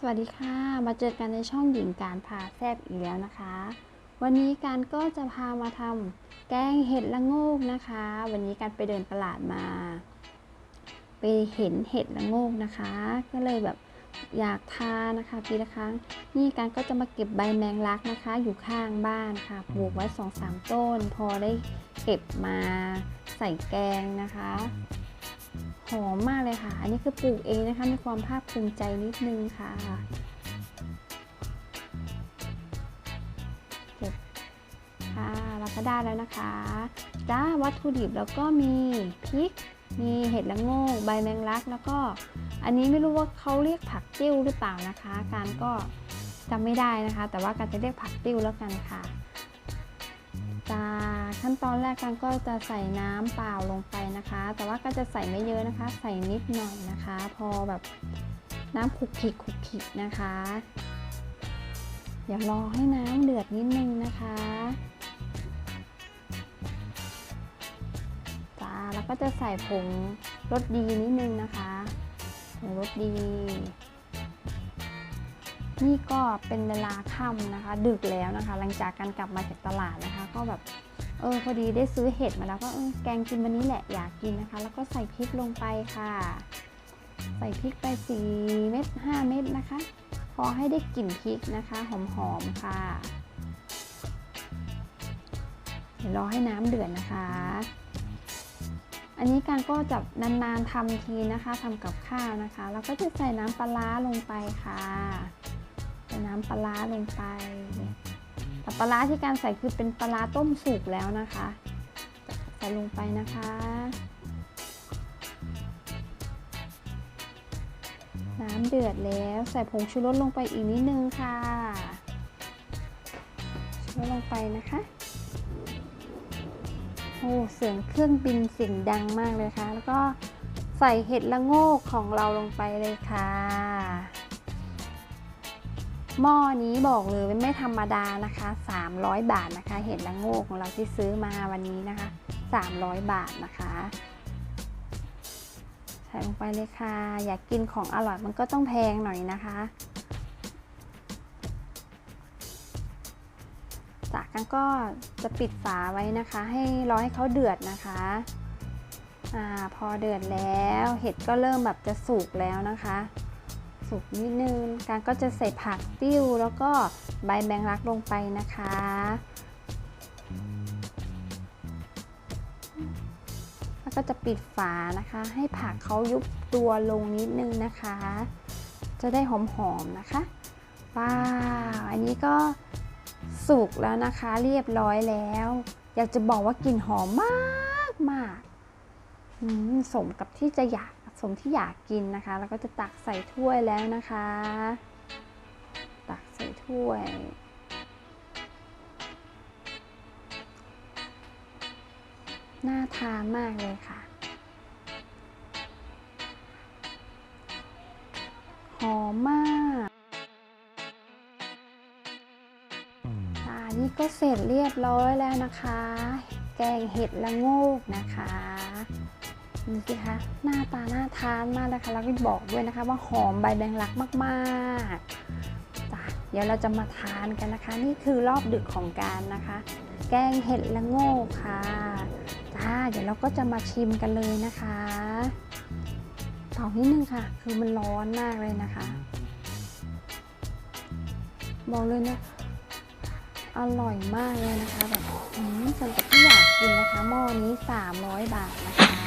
สวัสดีค่ะ มาเจอกันในช่องหญิงการพาแซบอีกแล้วนะคะ วันนี้การก็จะพามาทำแกงเห็ดละโงกนะคะ วันนี้การไปเดินตลาดมา ไปเห็นเห็ดละโงกนะคะ ก็เลยแบบอยากทานนะคะปีละครั้ง นี่การก็จะมาเก็บใบแมงลักนะคะ อยู่ข้างบ้านค่ะ ปลูกไว้สองสามต้น พอได้เก็บมาใส่แกงนะคะ หอมมากเลยค่ะ อันนี้คือปลูกเองนะคะ มีความภาคภูมิใจนิดนึงค่ะเก็บค่ะเราก็ได้แล้วนะคะจ้าวัตถุดิบแล้วก็มีพริก มีเห็ดละโงกใบแมงลัก แล้วก็อันนี้ไม่รู้ว่าเขาเรียกผักติ้วหรือเปล่านะคะ การก็จำไม่ได้นะคะ แต่ว่าการจะเรียกผักติ้วแล้วกันค่ะจ้าขั้นตอนแรกกันก็จะใส่น้ำเปล่าลงไป นะคะ แต่ว่าก็จะใส่ไม่เยอะนะคะ ใส่นิดหน่อยนะคะ พอแบบน้ำคลุกคลิกคลุกคลิกนะคะ เดี๋ยวรอให้น้ำเดือดนิดนึงนะคะจ้าแล้วก็จะใส่ผงรสดีนิดนึงนะคะผงรสดีนี่ก็เป็นเวลาค่ำนะคะ ดึกแล้วนะคะ หลังจากการกลับมาจากตลาดนะคะ ก็แบบ เออพอดีได้ซื้อเห็ดมาแล้วก็แกงกินวันนี้แหละอยากกินนะคะ แล้วก็ใส่พริกลงไปค่ะ ใส่พริกไป4เม็ด5เม็ดนะคะ พอให้ได้กลิ่นพริกนะคะหอมๆค่ะเดี๋ยวรอให้น้ำเดือดนะคะ อันนี้การก็จะนานๆทำทีนะคะทำกับข้าวนะคะ แล้วก็จะใส่น้ำปลาร้าลงไปค่ะ ใส่น้ำปลาร้าลงไป ปลาร้าที่การใส่คือเป็นปลาร้าต้มสุกแล้วนะคะ ใส่ลงไปนะคะ น้ำเดือดแล้วใส่ผงชูรสลงไปอีกนิดนึงค่ะชูรสลงไปนะคะโอ้เสียงเครื่องบินเสียงดังมากเลยค่ะ แล้วก็ใส่เห็ดละโงกของเราลงไปเลยค่ะ หม้อนี้บอกเลยไม่ธรรมดานะคะ 300 บาทนะคะ เห็ดละโงกของเราที่ซื้อมาวันนี้นะคะ 300 บาทนะคะใส่ลงไปเลยค่ะ อยากกินของอร่อยมันก็ต้องแพงหน่อยนะคะ จากนั้นก็จะปิดฝาไว้นะคะ ให้รอให้เขาเดือดนะคะอาพอเดือดแล้ว เห็ดก็เริ่มแบบจะสุกแล้วนะคะ สุกนิดนึง การก็จะใส่ผักติ้วแล้วก็ใบแมงลักลงไปนะคะ แล้วก็จะปิดฝานะคะ ให้ผักเขายุบตัวลงนิดนึงนะคะ จะได้หอมๆนะคะว้าวอันนี้ก็สุกแล้วนะคะเรียบร้อยแล้ว อยากจะบอกว่ากลิ่นหอมมากมากสมกับที่จะอยาก สมที่อยากกินนะคะ แล้วก็จะตักใส่ถ้วยแล้วนะคะ ตักใส่ถ้วย น่าทานมากเลยค่ะ หอมมากอ่านี่ก็เสร็จเรียบร้อยแล้วนะคะ แกงเห็ดละโงกนะคะ ดูสิคะหน้าตาน่าทานมากเลยค่ะแล้วก็บอกด้วยนะคะ ว่าหอมใบแมงลักมากๆจ้ะเดี๋ยวเราจะมาทานกันนะคะ นี่คือรอบดึกของการนะคะ แกงเห็ดละโงกค่ะจ้าเดี๋ยวเราก็จะมาชิมกันเลยนะคะต่อนิดนึงค่ะ คือมันร้อนมากเลยนะคะ บอกเลยนะอร่อยมากเลยนะคะแบบอืมสำหรับที่อยากกินนะคะ หม้อนี้ 300 บาทนะคะ